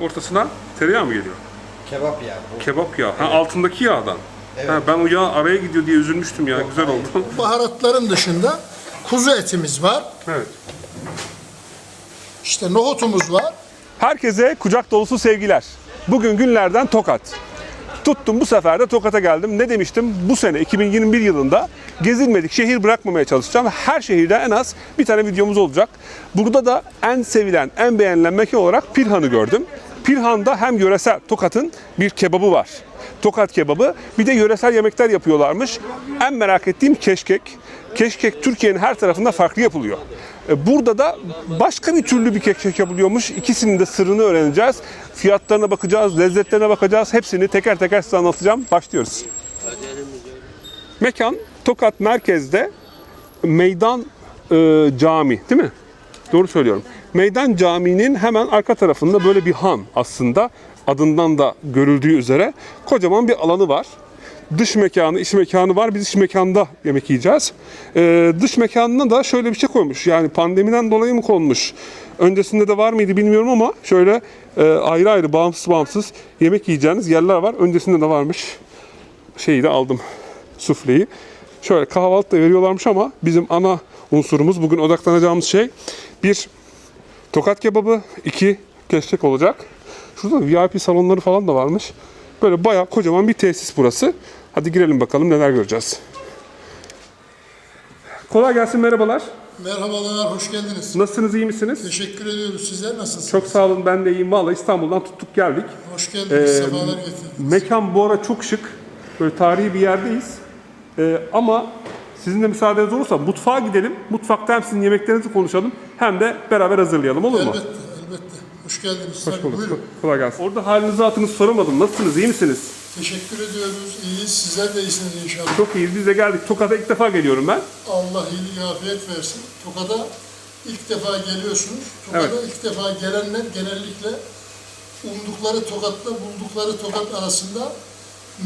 ortasına tereyağı mı geliyor? Kebap yağı. Bu. Kebap yağı. Ha, altındaki yağdan. Evet. Ha, ben o yağ araya gidiyor diye üzülmüştüm ya. Güzel hayır. oldu. Baharatların dışında kuzu etimiz var. evet. İşte nohutumuz var. Herkese kucak dolusu sevgiler. Bugün günlerden Tokat. Tuttum bu sefer de Tokat'a geldim. Ne demiştim? Bu sene 2021 yılında gezilmedik şehir bırakmamaya çalışacağım. Her şehirde en az bir tane videomuz olacak. Burada da en sevilen, en beğenilen mekan olarak Pirhan'ı gördüm. Pirhan'da hem yöresel Tokat'ın bir kebabı var. Tokat kebabı. Bir de yöresel yemekler yapıyorlarmış. En merak ettiğim keşkek. Keşkek Türkiye'nin her tarafında farklı yapılıyor. E, Burada da başka bir türlü bir keşkek yapılıyormuş. İkisinin de sırrını öğreneceğiz. Fiyatlarına bakacağız, lezzetlerine bakacağız. Hepsini teker teker size anlatacağım. Başlıyoruz. Mekan Tokat merkezde Meydan e, Cami değil mi? Doğru söylüyorum. Meydan Camii'nin hemen arka tarafında böyle bir han aslında adından da görüldüğü üzere kocaman bir alanı var. Dış mekanı, iç mekanı var. Biz iç mekanda yemek yiyeceğiz. E, dış mekanına da şöyle bir şey koymuş. Yani pandemiden dolayı mı konmuş? Öncesinde de var mıydı bilmiyorum ama şöyle e, ayrı ayrı bağımsız bağımsız yemek yiyeceğiniz yerler var. Öncesinde de varmış. Şeyi de aldım sufleyi. Şöyle kahvaltı da veriyorlarmış ama bizim ana unsurumuz bugün odaklanacağımız şey bir tokat kebabı, iki keşkek olacak. Şurada VIP salonları falan da varmış. Böyle bayağı kocaman bir tesis burası. Hadi girelim bakalım neler göreceğiz. Kolay gelsin merhabalar. Merhabalar, hoş geldiniz. Nasılsınız iyi misiniz? Teşekkür ediyoruz. Sizler nasılsınız? Çok sağ olun ben de iyiyim. Valla İstanbul'dan tuttuk geldik. Hoş geldiniz, Ee, sefalar getirdiniz. Mekan bu ara çok şık. Böyle tarihi bir yerdeyiz. Ee, ama sizin de müsaadeniz olursa mutfağa gidelim. Mutfakta hem sizin yemeklerinizi konuşalım hem de beraber hazırlayalım olur mu? Elbette, elbette. Hoş geldiniz. Hoş bulduk. Buyurun. Kolay gelsin. Orada halinizi hatırınızı soramadım. Nasılsınız? iyi misiniz? Teşekkür ediyoruz. İyiyiz. Sizler de iyisiniz inşallah. Çok iyiyiz. Biz de geldik. Tokat'a ilk defa geliyorum ben. Allah iyilik afiyet versin. Tokat'a ilk defa geliyorsunuz. Tokat'a ilk defa gelenler genellikle umdukları Tokat'la buldukları Tokat arasında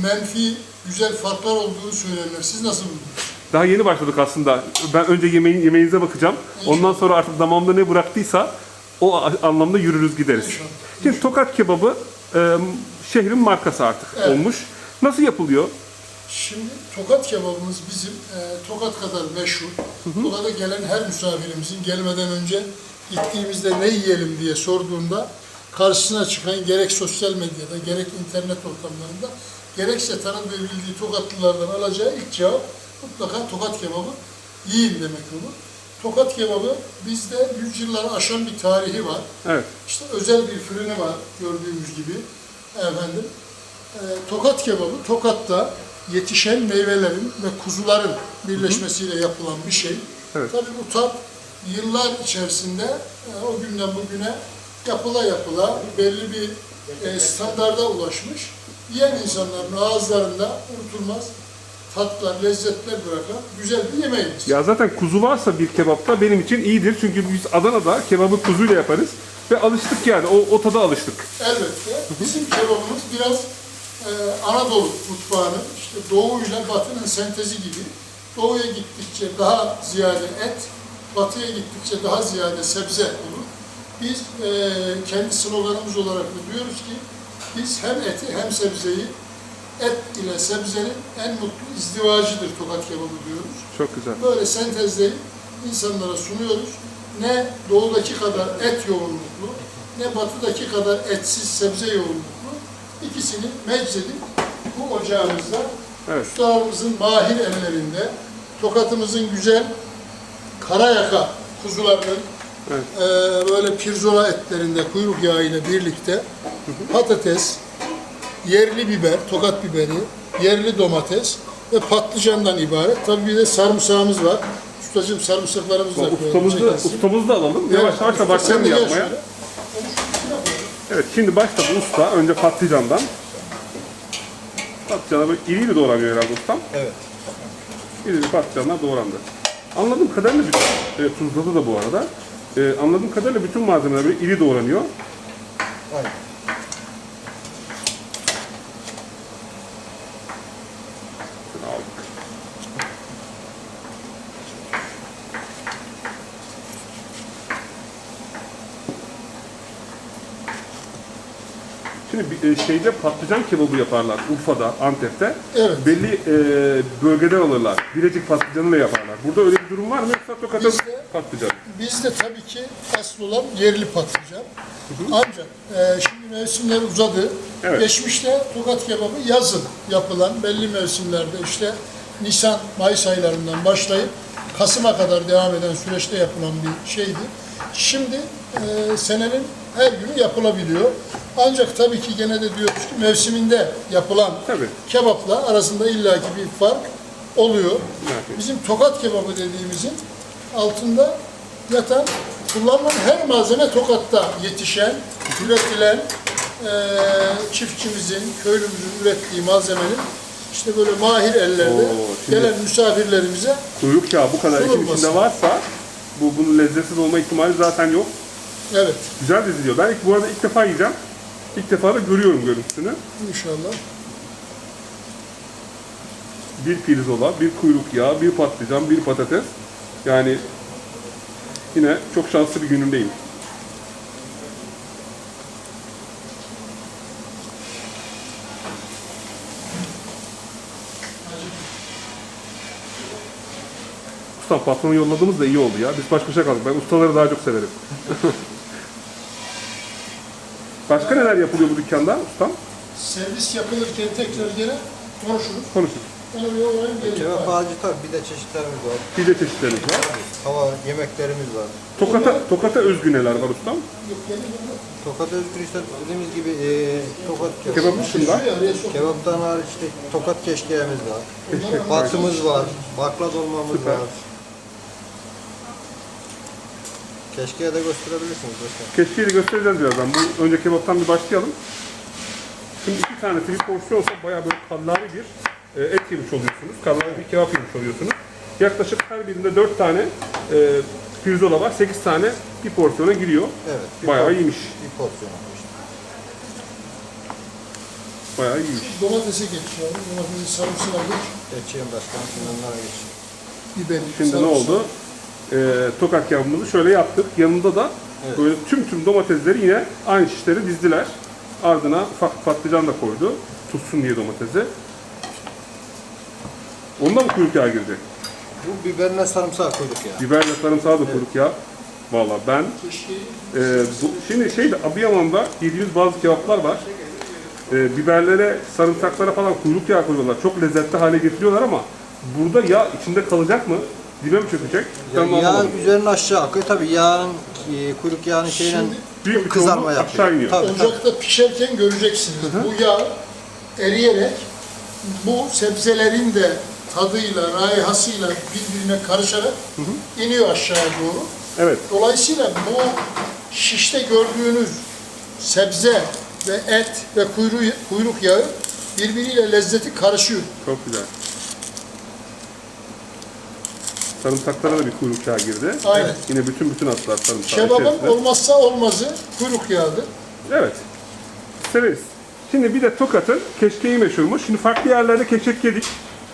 menfi güzel farklar olduğunu söylerler. Siz nasıl buldunuz? Daha yeni başladık aslında. Ben önce yemeğin, yemeğinize bakacağım. Ondan sonra artık damağımda ne bıraktıysa o a- anlamda yürürüz gideriz. Şimdi Tokat kebabı e, şehrin markası artık Evet. olmuş. Nasıl yapılıyor? Şimdi tokat kebabımız bizim e, tokat kadar meşhur. Tokat'a gelen her misafirimizin gelmeden önce gittiğimizde ne yiyelim diye sorduğunda karşısına çıkan gerek sosyal medyada gerek internet ortamlarında gerekse tanıdığı bildiği tokatlılardan alacağı ilk cevap mutlaka tokat kebabı yiyin demek olur. Tokat kebabı bizde yüzyılları aşan bir tarihi var. Evet. İşte özel bir fırını var gördüğümüz gibi. Efendim, e, tokat kebabı Tokat'ta yetişen meyvelerin ve kuzuların birleşmesiyle yapılan bir şey. Evet. Tabii bu tat yıllar içerisinde e, o günden bugüne yapıla yapıla belli bir e, standarda ulaşmış. Yiyen insanların ağızlarında unutulmaz tatlar, lezzetler bırakan güzel bir yemeğimiz. Ya zaten kuzu varsa bir kebapta benim için iyidir. Çünkü biz Adana'da kebabı kuzuyla yaparız. Ve alıştık yani. O, o tada alıştık. Elbette. Bizim kebabımız biraz e, Anadolu mutfağının işte doğuyla batının sentezi gibi. Doğuya gittikçe daha ziyade et, batıya gittikçe daha ziyade sebze olur. Biz e, kendi sloganımız olarak da diyoruz ki biz hem eti hem sebzeyi et ile sebzenin en mutlu izdivacıdır tokat kebabı diyoruz. Çok güzel. Böyle sentezleyip insanlara sunuyoruz. Ne doğudaki kadar et yoğunluklu, ne batıdaki kadar etsiz sebze yoğunluklu. İkisini meczedip bu ocağımızda Evet. ustalarımızın mahir ellerinde tokatımızın güzel karayaka kuzularının Evet. eee, böyle pirzola etlerinde kuyruk yağı ile birlikte patates, yerli biber, tokat biberi, yerli domates ve patlıcandan ibaret. Tabii bir de sarımsağımız var. Ustacığım sarımsaklarımızı da koyalım. Ustamızı, çekersin. ustamızı da alalım. Evet, Yavaş yavaş da sen de başlayalım gel yapmaya. şöyle. Evet şimdi başladı usta. Önce patlıcandan. Patlıcanlar böyle iri iri doğranıyor herhalde ustam. Evet. İri iri patlıcanlar doğrandı. Anladığım kadarıyla bütün, e, tuzladı da bu arada. E, anladığım kadarıyla bütün malzemeler böyle iri doğranıyor. Aynen. Şunu aldık. Şimdi bir, e, şeyde patlıcan kebabı yaparlar Urfa'da, Antep'te. Evet. Belli e, bölgeden alırlar. Birecik patlıcanıyla yaparlar. Burada öyle bir durum var mı yoksa Tokat'ın Bizde- patlıcanı? Bizde tabii ki asıl olan yerli patlıcan. Ancak e, şimdi mevsimler uzadı. Evet. Geçmişte tokat kebabı yazın yapılan belli mevsimlerde işte Nisan, Mayıs aylarından başlayıp Kasım'a kadar devam eden süreçte yapılan bir şeydi. Şimdi e, senenin her günü yapılabiliyor. Ancak tabii ki gene de diyoruz ki mevsiminde yapılan Tabii. kebapla arasında illaki bir fark oluyor. Evet. Bizim tokat kebabı dediğimizin altında yatan, kullanılan her malzeme tokatta yetişen, üretilen eee, çiftçimizin, köylümüzün ürettiği malzemenin işte böyle mahir ellerde Oo, gelen misafirlerimize Kuyruk yağı bu kadar işin içinde varsa bu bunun lezzetsiz olma ihtimali zaten yok. evet Güzel diziliyor. Ben ilk, bu arada ilk defa yiyeceğim. İlk defa da görüyorum görüntüsünü. inşallah Bir pirzola, bir kuyruk yağı, bir patlıcan, bir patates. Yani yine çok şanslı bir günümdeyim. Usta patronu yolladığımız da iyi oldu ya. Biz baş başa kaldık. Ben ustaları daha çok severim. Başka neler yapılıyor bu dükkanda ustam? servis yapılırken tekrar gene konuşuruz. Olayım geleyim. Kebap ağacı tabii bir de çeşitlerimiz var. Pide çeşitlerimiz var. Hava yemeklerimiz var. Tokata, tokata özgü neler var ustam? Yok, de. Tokat özgür işte dediğimiz gibi e, tokat kebap. Kebap dışında. Kebaptan hariç işte tokat keşkeğimiz var. Batımız var. Bakla dolmamız Süper. var. Keşkeğe de gösterebilirsiniz dostlar. keşkeyi de göstereceğiz birazdan. Bu önce kebaptan bir başlayalım. Şimdi iki tanesi bir porsiyonsa bayağı böyle kallavi bir e, et yemiş oluyorsunuz. Kallavi bir kebap yemiş oluyorsunuz. Yaklaşık her birinde dört tane e, pirzola var. Sekiz tane bir porsiyona giriyor. Evet. bir Bayağı por- iyiymiş. Bir porsiyon işte. Bayağı iyiymiş. Domatese geçiyor. Domatesi sarımsını aldık. Geçeyim başkanım şimdi onlara geçeyim. Biberi, Şimdi ne oldu? E, tokat kebabımızı şöyle yaptık. Yanında da Evet. böyle tüm tüm domatesleri yine aynı şişleri dizdiler. Ardına ufak patlıcan da koydu. Tutsun diye domatesi. Onda mı kuyruk yağı girecek? Bu biberine sarımsak koyduk ya. Biberle sarımsağı da kuyruk yağı. Valla ben e, bu, şimdi şeyde Adıyaman'da yediğimiz bazı kebaplar var. E, biberlere, sarımsaklara falan kuyruk yağı koyuyorlar. Çok lezzetli hale getiriyorlar ama burada yağ içinde kalacak mı? Dibe mi çökecek? Ya, yağ anlamadım. üzerine aşağı akıyor. Tabii yağın e, kuyruk yağının şeyle Şimdi büyük bir kızarma çoğunluğu yapıyor. aşağı iniyor. Tabii, tabii. ocakta pişerken göreceksiniz. Bu yağ eriyerek bu sebzelerin de tadıyla, raihasıyla birbirine karışarak iniyor aşağıya doğru. Evet. Dolayısıyla bu şişte gördüğünüz sebze ve et ve kuyruğu, kuyruk yağı birbiriyle lezzeti karışıyor. Çok güzel. Sarımsaklara da bir kuyruk yağı girdi. Aynen. Yine bütün bütün atlar sarımsak Kebabın içerisinde. olmazsa olmazı kuyruk yağıdır. Evet. Severiz. Şimdi bir de Tokat'ın keşkeği meşhurmuş. Şimdi farklı yerlerde keşkek yedik.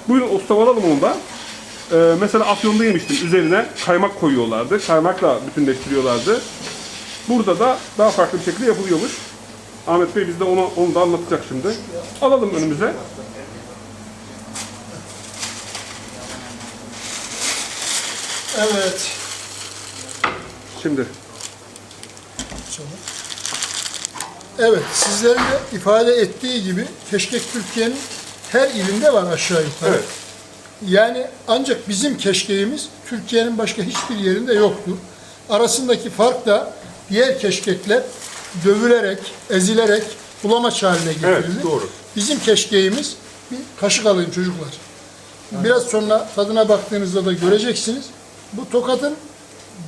Buyurun ustam alalım onu da. Ee, mesela Afyon'da yemiştim. Üzerine kaymak koyuyorlardı. Kaymakla bütünleştiriyorlardı. Burada da daha farklı bir şekilde yapılıyormuş. Ahmet Bey bizde onu, onu da anlatacak şimdi. Alalım önümüze. Evet. Şimdi Evet, sizlerin de ifade ettiği gibi keşkek Türkiye'nin her ilinde var aşağı yukarı. Evet. Yani ancak bizim keşkeğimiz Türkiye'nin başka hiçbir yerinde yoktur. Arasındaki fark da diğer keşkekler dövülerek, ezilerek bulamaç haline getirildi. doğru. Bizim keşkeğimiz bir kaşık alayım çocuklar. Biraz sonra tadına baktığınızda da göreceksiniz. Bu Tokat'ın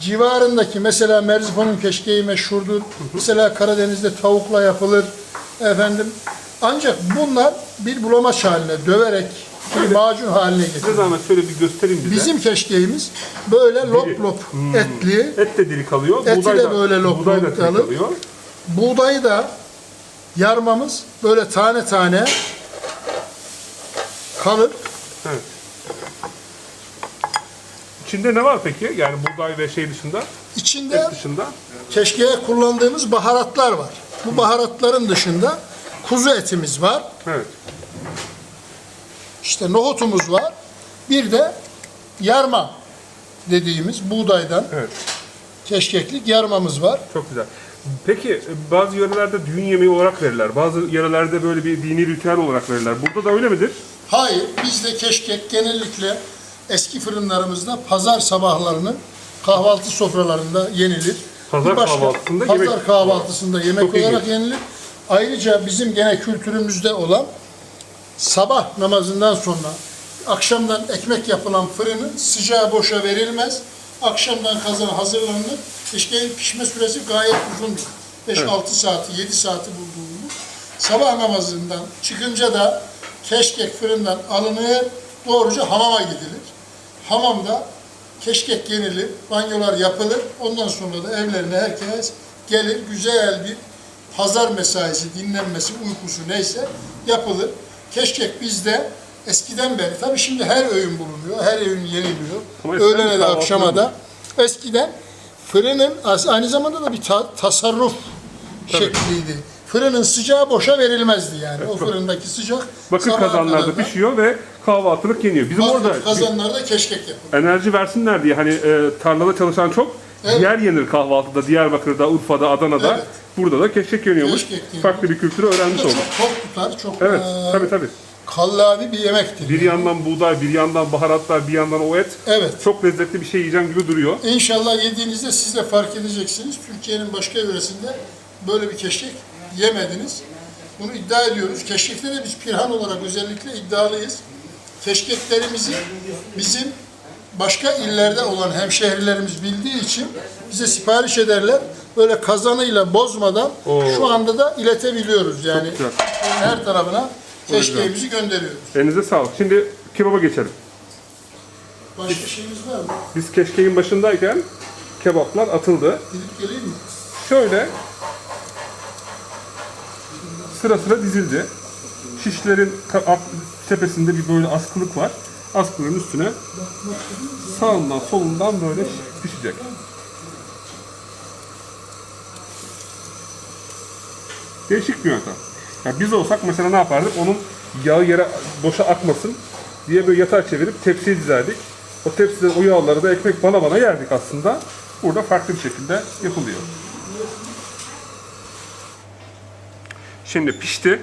civarındaki mesela Merzifon'un keşkeği meşhurdur. Mesela Karadeniz'de tavukla yapılır. Efendim ancak bunlar bir bulamaç haline döverek bir macun haline size getirir. zahmet şöyle bir göstereyim bize. Bizim keşkeğimiz böyle lop Diri. lop etli. Et de diri kalıyor. Eti buğday de da, böyle lok buğday diri kalır. kalıyor. Buğdayı da yarmamız böyle tane tane kalır. Evet. İçinde ne var peki? Yani buğday ve şey dışında, İçinde et dışında. keşkeye kullandığımız baharatlar var. Bu baharatların dışında kuzu etimiz var. Evet. İşte nohutumuz var. Bir de yarma dediğimiz buğdaydan Evet. keşkeklik yarmamız var. Çok güzel. Peki bazı yörelerde düğün yemeği olarak verirler. Bazı yörelerde böyle bir dini ritüel olarak verirler. Burada da öyle midir? Hayır, bizde keşkek genellikle eski fırınlarımızda pazar sabahlarının kahvaltı sofralarında yenilir. Pazar Bir başka- kahvaltısında pazar yemek. kahvaltısında yemek Çok olarak ilginç. yenilir. Ayrıca bizim gene kültürümüzde olan sabah namazından sonra akşamdan ekmek yapılan fırının sıcağı boşa verilmez. Akşamdan kazan hazırlanır. Keşkeğin pişme süresi gayet uzundur. 5-6 saati, 7 saati bulduğumuz. Sabah namazından çıkınca da keşkek fırından alınır, doğruca hamama gidilir. Hamamda keşkek yenilir, banyolar yapılır. Ondan sonra da evlerine herkes gelir, güzel bir pazar mesaisi, dinlenmesi, uykusu neyse yapılır. Keşkek bizde eskiden beri, tabii şimdi her öğün bulunuyor, her öğün yeniliyor. Ama Öğlene de akşama da. Eskiden fırının aynı zamanda da bir ta- tasarruf şekliydi. Fırının sıcağı boşa verilmezdi yani. o fırındaki sıcak Bakır sabaha kazanlarda kadar da pişiyor ve kahvaltılık yeniyor. Bizim bakır orada kazanlarda keşkek yapılır. enerji versinler diye hani e, tarlada çalışan çok Evet. ciğer yenir kahvaltıda. Diyarbakır'da, Urfa'da, Adana'da. Evet. Burada da keşkek yeniyormuş. Keşkek yeniyor. Farklı bir kültürü öğrenmiş olduk. çok tok tutar, çok Evet, eee, tabii tabii. kallavi bir yemektir. Bir yandan buğday, bir yandan baharatlar, bir yandan o et. Evet. Çok lezzetli bir şey yiyeceğim gibi duruyor. İnşallah yediğinizde siz de fark edeceksiniz. Türkiye'nin başka yöresinde böyle bir keşkek yemediniz. Bunu iddia ediyoruz. Keşkekte de biz Pirhan olarak özellikle iddialıyız. Keşkeklerimizi bizim başka illerde olan hemşehrilerimiz bildiği için bize sipariş ederler. Böyle kazanıyla bozmadan Oo. şu anda da iletebiliyoruz. Yani her tarafına keşkeğimizi gönderiyoruz. Elinize sağlık. Şimdi kebaba geçelim. Başka şeyimiz var mı? Biz keşkeğin başındayken kebaplar atıldı. Gidip geleyim mi? Şöyle sıra sıra dizildi. Şişlerin tepesinde bir böyle askılık var. Askılığın üstüne sağından solundan böyle pişecek. Değişik bir yöntem. Ya biz olsak mesela ne yapardık? Onun yağı yere boşa akmasın diye böyle yatağa çevirip tepsiye dizerdik. O tepsiden o yağları da ekmek bana bana yerdik aslında. Burada farklı bir şekilde yapılıyor. Şimdi pişti.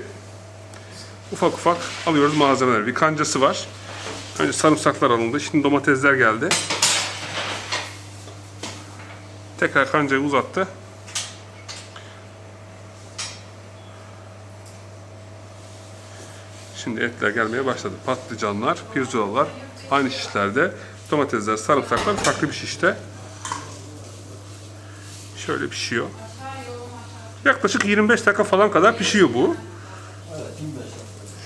Ufak ufak alıyoruz malzemeleri. Bir kancası var. Önce sarımsaklar alındı. Şimdi domatesler geldi. Tekrar kancayı uzattı. Şimdi etler gelmeye başladı. Patlıcanlar, pirzolalar aynı şişlerde. Domatesler, sarımsaklar farklı bir şişte. Şöyle pişiyor. Yaklaşık 25 dakika falan kadar pişiyor bu.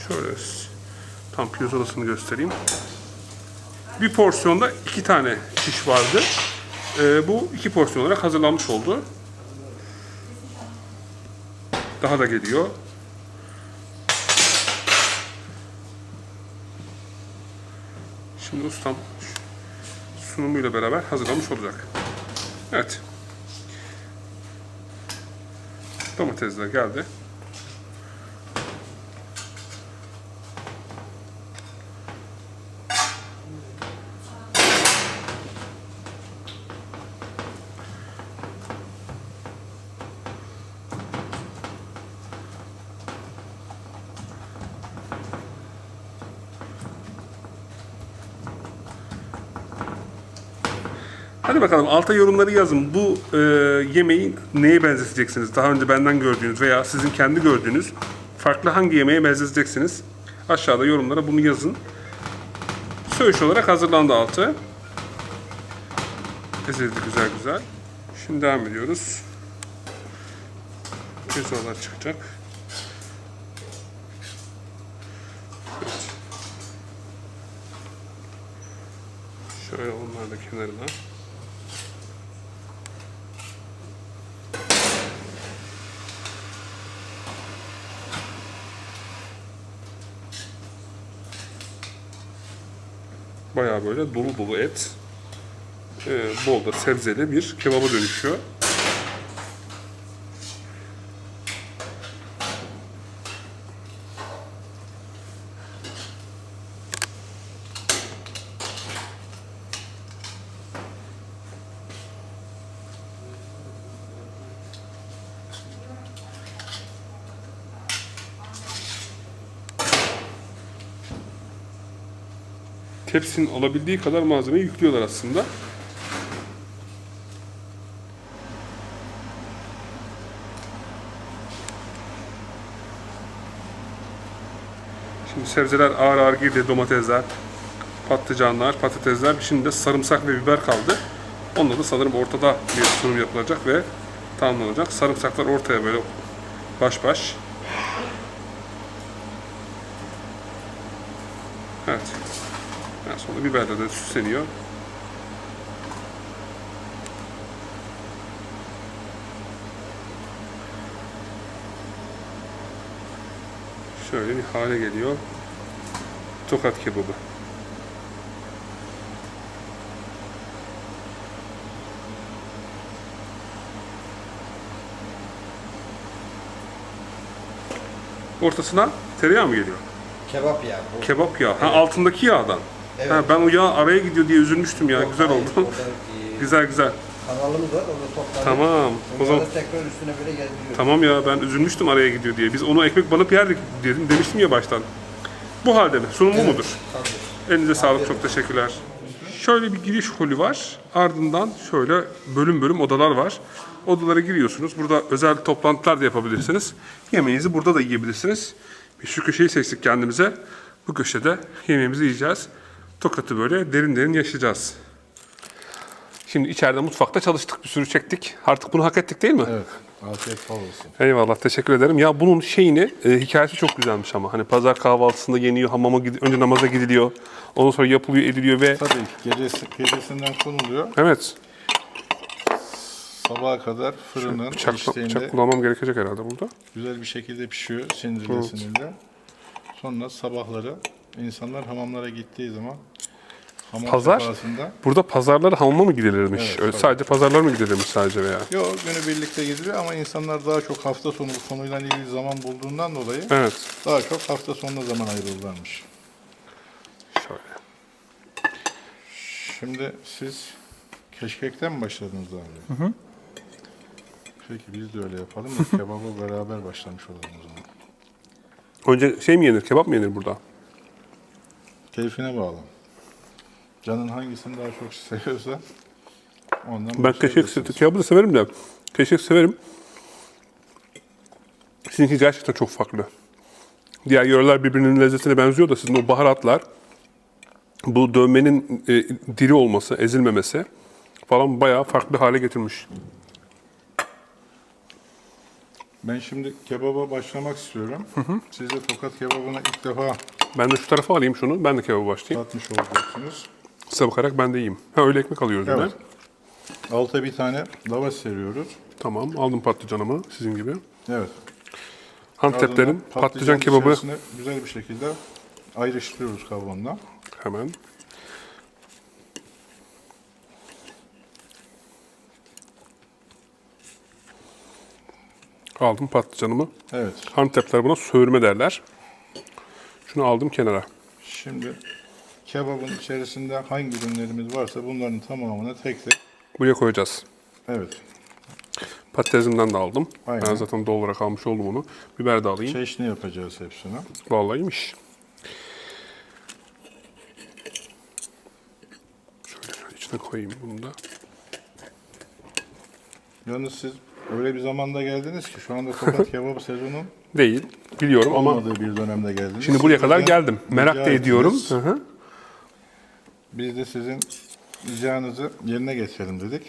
Şöyle tam pirzolasını göstereyim. Bir porsiyonda iki tane şiş vardı. Ee, bu iki porsiyon olarak hazırlanmış oldu. Daha da geliyor. Şimdi ustam sunumuyla beraber hazırlamış olacak. Evet. Domatesler geldi. Hadi bakalım alta yorumları yazın. Bu e, yemeği neye benzeteceksiniz? Daha önce benden gördüğünüz veya sizin kendi gördüğünüz farklı hangi yemeğe benzeteceksiniz? Aşağıda yorumlara bunu yazın. Söğüş olarak hazırlandı altı. Ezildi güzel güzel. Şimdi devam ediyoruz. Pirzolar çıkacak. Şöyle onlar da kenarına. Bayağı böyle dolu dolu et. Ee, bol da sebzeli bir kebaba dönüşüyor. Tepsinin alabildiği kadar malzemeyi yüklüyorlar aslında. Şimdi sebzeler ağır ağır girdi. Domatesler, patlıcanlar, patatesler. Şimdi de sarımsak ve biber kaldı. Onunla da sanırım ortada bir sunum yapılacak ve tamamlanacak. Sarımsaklar ortaya böyle baş baş. Evet. Sonra biberle de süsleniyor. Şöyle bir hale geliyor. Tokat kebabı. Ortasına tereyağı mı geliyor? Kebap ya. Bu. Kebap yağı. Ha altındaki yağdan. Evet. Ha, ben o yağ araya gidiyor diye üzülmüştüm ya. Güzel Hayır, oldu. e, güzel güzel. kanalımız var orada topladık. Tamam. O zaman tekrar üstüne böyle gezdiriyoruz. tamam ya ben üzülmüştüm araya gidiyor diye. Biz onu ekmek banıp yerdik dedim demiştim ya baştan. Bu halde mi? Sunum bu mudur? Tabii. Elinize sağlık. Çok teşekkürler. Şöyle bir giriş holü var. Ardından şöyle bölüm bölüm odalar var. Odalara giriyorsunuz. Burada özel toplantılar da yapabilirsiniz. Yemeğinizi burada da yiyebilirsiniz. Biz şu köşeyi seçtik kendimize. Bu köşede yemeğimizi yiyeceğiz. Tokat'ı böyle derin derin yaşayacağız. Şimdi içeride mutfakta çalıştık, bir sürü çektik. Artık bunu hak ettik değil mi? Evet. Afiyet bal olsun. Eyvallah, teşekkür ederim. Ya bunun şeyini, e, hikayesi çok güzelmiş ama. Hani pazar kahvaltısında yeniyor, hamama gidi- önce namaza gidiliyor. Ondan sonra yapılıyor, ediliyor ve... Tabii ki gecesi, gecesinden konuluyor. Evet, Sabaha kadar fırının bıçak, eşliğinde bıçak kullanmam gerekecek herhalde burada. güzel bir şekilde pişiyor sindirile sindirile. Sonra sabahları insanlar hamamlara gittiği zaman hamam Pazar? sefasında Burada pazarlara hamama mı gidilirmiş? Evet, Öyle tabii. sadece pazarlar mı gidilirmiş sadece veya? Yok günü birlikte gidiliyor ama insanlar daha çok hafta sonu bu konuyla ilgili zaman bulduğundan dolayı Evet, daha çok hafta sonuna zaman ayırırlarmış. şöyle. Şimdi siz keşkekten mi başladınız abi? Hı hı. Peki biz de öyle yapalım da kebabı beraber başlamış olalım o zaman. Önce şey mi yenir, kebap mı yenir burada? Keyfine bağlı. Canın hangisini daha çok seviyorsa ondan Ben keşkek, başlayabilirsiniz. kebabı da severim de. Keşkek severim. Sizinki gerçekten çok farklı. Diğer yöreler birbirinin lezzetine benziyor da sizin o baharatlar, bu dövmenin e, diri olması, ezilmemesi falan bayağı farklı hale getirmiş. Ben şimdi kebaba başlamak istiyorum. Siz de tokat kebabına ilk defa Ben de şu tarafa alayım şunu. Ben de kebaba başlayayım. tatmış olacaksınız. Size bakarak ben de yiyeyim. Ha öyle ekmek alıyoruz. Evet. Alta bir tane lavaş seriyoruz. Tamam aldım patlıcanımı sizin gibi. Evet. Anteplerin Ardından patlıcan kebabı güzel bir şekilde ayrıştırıyoruz kabuğundan. hemen. Aldım patlıcanımı. Evet. Antepler buna söğürme derler. Şunu aldım kenara. Şimdi kebabın içerisinde hangi ürünlerimiz varsa bunların tamamını tek tek Buraya koyacağız. evet Patatesimden de aldım. Aynen. Ben zaten doğal olarak almış oldum onu. Biber de alayım. çeşni yapacağız hepsini. Vallahi iyiymiş. Şöyle, şöyle içine koyayım bunu da. Yalnız siz öyle bir zamanda geldiniz ki şu anda tokat kebabı sezonu Değil. Biliyorum ama olmadığı bir dönemde geldiniz. şimdi buraya kadar geldim. Merak rica da ediyorum. ettiniz. Hı hı. Biz de sizin ricanızı yerine getirelim dedik.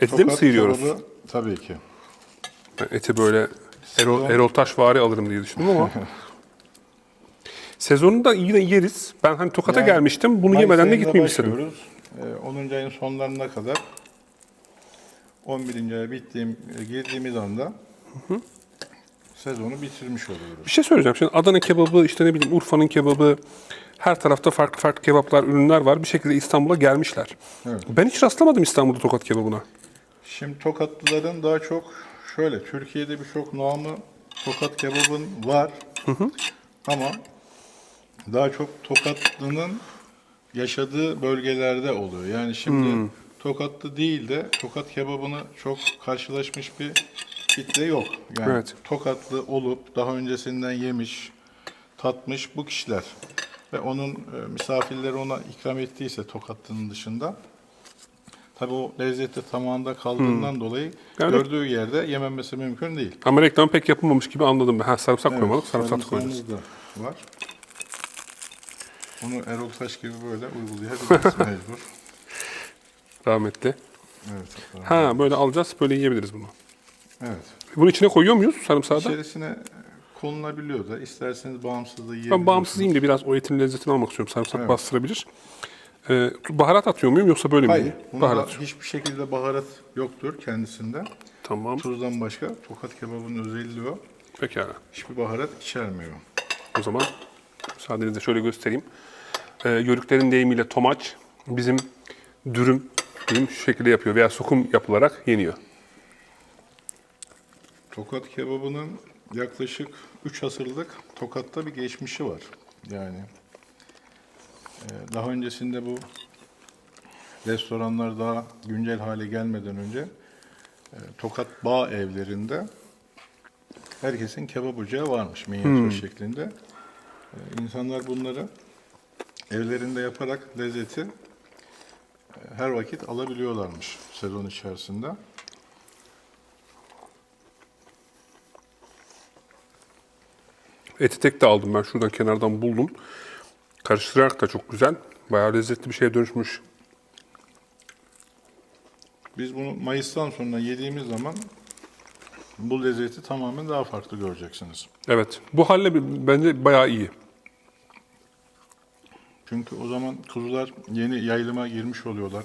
De mi Tokat sıyırıyoruz? kebabı tabii ki. Ben eti böyle Erol, Erol Taşvari alırım diye düşündüm ama. Sezonunda yine yeriz. Ben hani Tokat'a Yani gelmiştim. Bunu Mayıs yemeden de ayında gitmeyeyim istedim. başlıyoruz. Ee, 10. ayın sonlarına kadar 11. aya bittiğim, girdiğimiz anda sezonu bitirmiş oluyoruz. Bir şey söyleyeceğim. Şimdi Adana kebabı, işte ne bileyim Urfa'nın kebabı, her tarafta farklı farklı kebaplar, ürünler var. Bir şekilde İstanbul'a gelmişler. Evet. Ben hiç rastlamadım İstanbul'da Tokat kebabına. Şimdi Tokatlıların daha çok şöyle, Türkiye'de birçok namı Tokat kebabın var. Ama daha çok Tokatlı'nın yaşadığı bölgelerde oluyor. Yani şimdi Tokatlı değil de Tokat kebabını çok karşılaşmış bir kitle yok. Yani Evet. Tokatlı olup daha öncesinden yemiş, tatmış bu kişiler ve onun e, misafirleri ona ikram ettiyse Tokatlı'nın dışında tabii o lezzeti tamamında kaldığından dolayı Evet. gördüğü yerde yememesi mümkün değil. Ama reklam pek yapılmamış gibi anladım ben. Ha, sarımsak Evet, koymadık, sarımsak koyacağız. da var. Bunu Erol Taş gibi böyle uygulayabiliriz mecbur. Rahmetli. Evet. Ha böyle alacağız, böyle yiyebiliriz bunu. Evet. Bunun içine koyuyor muyuz sarımsağı da? İçerisine konulabiliyor da isterseniz bağımsız da yiyebilirsiniz. Ben bağımsız yiyeyim de biraz o etin lezzetini almak istiyorum. Sarımsak Evet. bastırabilir. Ee, baharat atıyor muyum yoksa böyle mi? Hayır. yiyeyim? Bunda Baharat. hiçbir şekilde baharat yoktur kendisinde. Tamam. Tuzdan başka tokat kebabının özelliği o. Pekala. Hiçbir baharat içermiyor. O zaman müsaadenizle şöyle göstereyim. Ee, yörüklerin deyimiyle tomaç bizim dürüm diyeyim, şu şekilde yapıyor veya sokum yapılarak yeniyor. Tokat kebabının yaklaşık 3 asırlık Tokat'ta bir geçmişi var. Yani e, daha öncesinde bu restoranlar daha güncel hale gelmeden önce e, Tokat bağ evlerinde herkesin kebap ocağı varmış minyatür şeklinde. E, İnsanlar bunları evlerinde yaparak lezzeti e, her vakit alabiliyorlarmış sezon içerisinde. Eti tek de aldım ben şuradan kenardan buldum. Karıştırarak da çok güzel. Bayağı lezzetli bir şeye dönüşmüş. Biz bunu Mayıs'tan sonra yediğimiz zaman bu lezzeti tamamen daha farklı göreceksiniz. Evet. Bu halle bence bayağı iyi. Çünkü o zaman kuzular yeni yayılıma girmiş oluyorlar.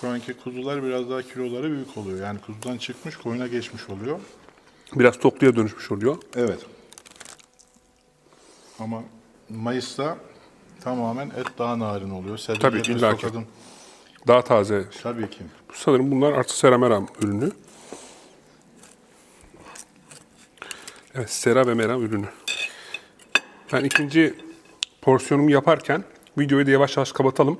Şu anki kuzular biraz daha kiloları büyük oluyor. Yani kuzudan çıkmış koyuna geçmiş oluyor. Biraz tokluya dönüşmüş oluyor. Evet. Ama Mayıs'ta tamamen et daha narin oluyor. Tabii, Sebzeleri, illaki. sokadın- Daha taze. Tabii ki. Sanırım bunlar artı serameram ürünü. Evet, sera ve meram ürünü. Ben ikinci porsiyonumu yaparken videoyu da yavaş yavaş kapatalım.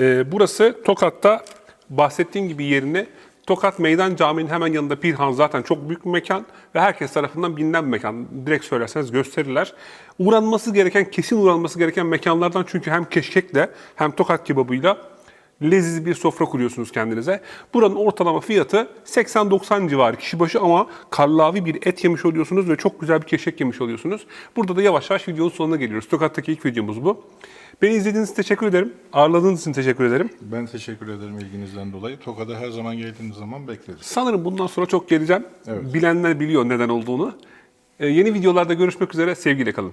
Ee, burası Tokat'ta bahsettiğim gibi yerine Tokat Meydan Camii'nin hemen yanında Pirhan zaten çok büyük bir mekan ve herkes tarafından bilinen mekan. Direkt söylerseniz gösterirler. Uğranması gereken, kesin uğranması gereken mekanlardan çünkü hem keşkekle hem Tokat kebabıyla leziz bir sofra kuruyorsunuz kendinize. Buranın ortalama fiyatı 80-90 civarı kişi başı ama karlavi bir et yemiş oluyorsunuz ve çok güzel bir keşkek yemiş oluyorsunuz. Burada da yavaş yavaş videonun sonuna geliyoruz. Tokat'taki ilk videomuz bu. Beni izlediğiniz için teşekkür ederim. Ağırladığınız için teşekkür ederim. Ben teşekkür ederim ilginizden dolayı. Tokat'a her zaman geldiğiniz zaman bekleriz. Sanırım bundan sonra çok geleceğim. Evet. Bilenler biliyor neden olduğunu. Ee, yeni videolarda görüşmek üzere. Sevgiyle kalın.